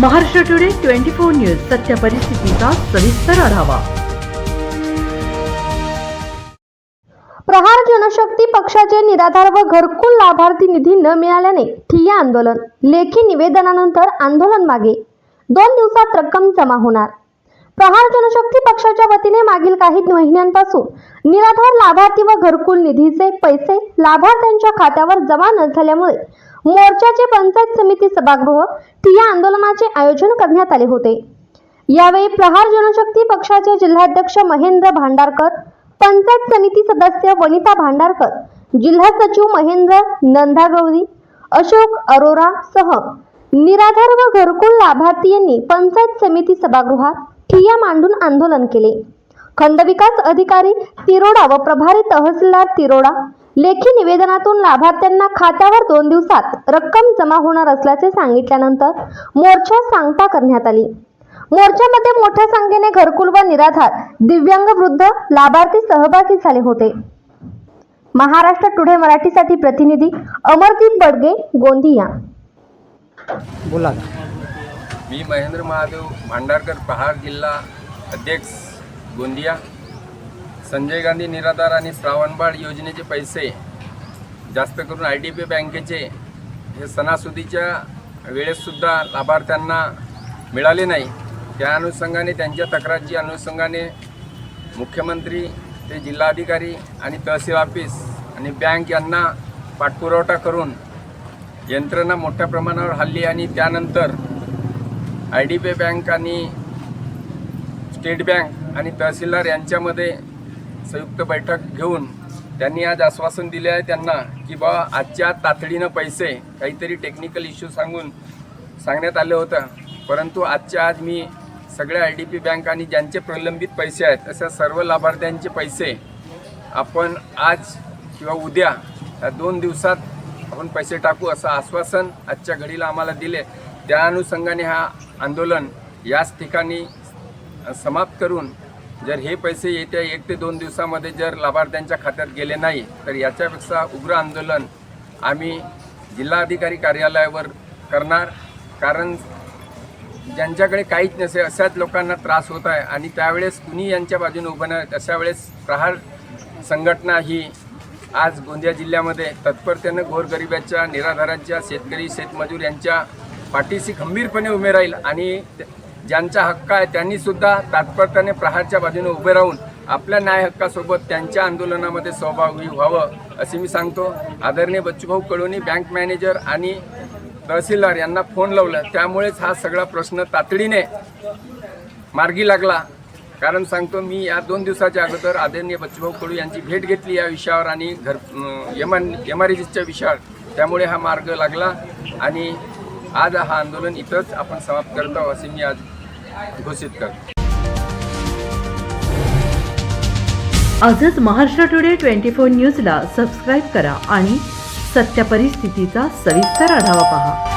Maharashtra today twenty four news सत्य परिस्थितीचा सविस्तर आढावा. प्रहार जनशक्ती पक्षाचे निराधार व घरकुल लाभार्थी निधी न मिळाल्याने ठिय्या आंदोलन लेखी निवेदनानंतर आंदोलन मागे. दोन दिवसात रक्कम जमा होणार. प्रहार जनशक्ती पक्षाच्या वतीने मागील काही महिन्यांपासून निराधार लाभार्थी व घरकुल निधीचे पैसे लाभार्थ्यांच्या खात्यावर जमा न झाल्यामुळे मोर्चाचे पंचायत समिती सभागृह ठिया आंदोलनाचे आयोजन करण्यात आले होते. यावेळी प्रहार जनशक्ती पक्षाचे जिल्हाध्यक्ष महेंद्र भांडारकर पंचायत समिती सदस्य वनिता भांडारकर जिल्हा सचिव महेंद्र नंदागौरी अशोक अरोरा सह निराधार व घरकुल लाभार्थी यांनी पंचायत समिती सभागृहात ठिय्या मांडून आंदोलन केले. खंडविकास अधिकारी तिरोडा व प्रभारी तहसीलदार तिरोडा लेखी निवेदनातून लाभार्थ्यांना खात्यावर दोन दिवसात रक्कम जमा होणार असल्याचे सांगितल्यानंतर मोर्चा सांगता करण्यात आली. मोर्चामध्ये मोठ्या संख्येने घरकुल व निराधार दिव्यांग वृद्ध लाभार्थी सहभागी झाले होते. महाराष्ट्र टुडे मराठीसाठी प्रतिनिधी अमरदीप बडगे गोंदिया. बोला मी महेंद्र महादेव भांडारकर पहाड जिल्हा अध्यक्ष गोंदिया संजय गांधी निराधार आणि श्रावणबाळ योजनेचे पैसे जास्त करून आय डी बी बँकेचे हे सणासुदीच्या वेळेससुद्धा लाभार्थ्यांना मिळाले नाही. त्या अनुषंगाने त्यांच्या तक्रारची अनुषंगाने मुख्यमंत्री ते जिल्हाधिकारी आणि तहसील ऑफिस आणि बँक यांना पाठपुरवठा करून यंत्रणा मोठ्या प्रमाणावर हल्ली आणि त्यानंतर आय डी बी बँक आणि स्टेट बँक आणि तहसीलदार यांच्यामध्ये संयुक्त बैठक घेऊन त्यांनी आज आश्वासन दिले आहे त्यांना की बा आजच्या तातडीनं पैसे काहीतरी टेक्निकल इश्यू सांगून सांगण्यात आलं होतं. परंतु आजच्या आज मी सगळ्या आय डी पी बँक आणि ज्यांचे प्रलंबित पैसे आहेत अशा सर्व लाभार्थ्यांचे पैसे आपण आज किंवा उद्या या दोन दिवसात आपण पैसे टाकू असं आश्वासन आजच्या घडीला आम्हाला दिले. त्या अनुषंगाने हा आंदोलन याच ठिकाणी समाप्त करून जर हे पैसे येत्या एक ते दोन दिवसामध्ये जर लाभार्थ्यांच्या खात्यात गेले नाही तर याच्यापेक्षा उग्र आंदोलन आम्ही जिल्हाधिकारी कार्यालयावर करणार. कारण ज्यांच्याकडे काहीच नसे अशाच लोकांना त्रास होत आहे आणि त्यावेळेस कुणी यांच्या बाजूने उभं नाही अशा वेळेस प्रहार संघटना ही आज गोंदिया जिल्ह्यामध्ये तत्परतेनं गोरगरिबाच्या निराधारांच्या शेतकरी शेतमजूर यांच्या पाठीशी खंबीरपणे उभे राहील आणि ज्यांचा हक्क आहे त्यांनीसुद्धा तात्परतेने प्रहारच्या बाजूने उभे राहून आपल्या न्याय हक्कासोबत त्यांच्या आंदोलनामध्ये सहभागी व्हावं असे मी सांगतो. आदरणीय बच्चूभाऊ कडोनी बँक मॅनेजर आणि तहसीलदार यांना फोन लावला. त्यामुळेच हा सगळा प्रश्न तातडीने मार्गी लागला. कारण सांगतो मी या दोन दिवसाच्या अगोदर आदरणीय बच्चूभाऊ कडू यांची भेट घेतली या विषयावर आणि घर एम एम आर विषयावर. त्यामुळे हा मार्ग लागला आणि आज हा आंदोलन इथंच आपण समाप्त करत. आहोत असे मी आज घोषित करतो. आजच महाराष्ट्र टुडे ट्वेंटी फोर न्यूजला सबस्क्राईब करा आणि सत्य परिस्थितीचा सविस्तर आढावा पहा.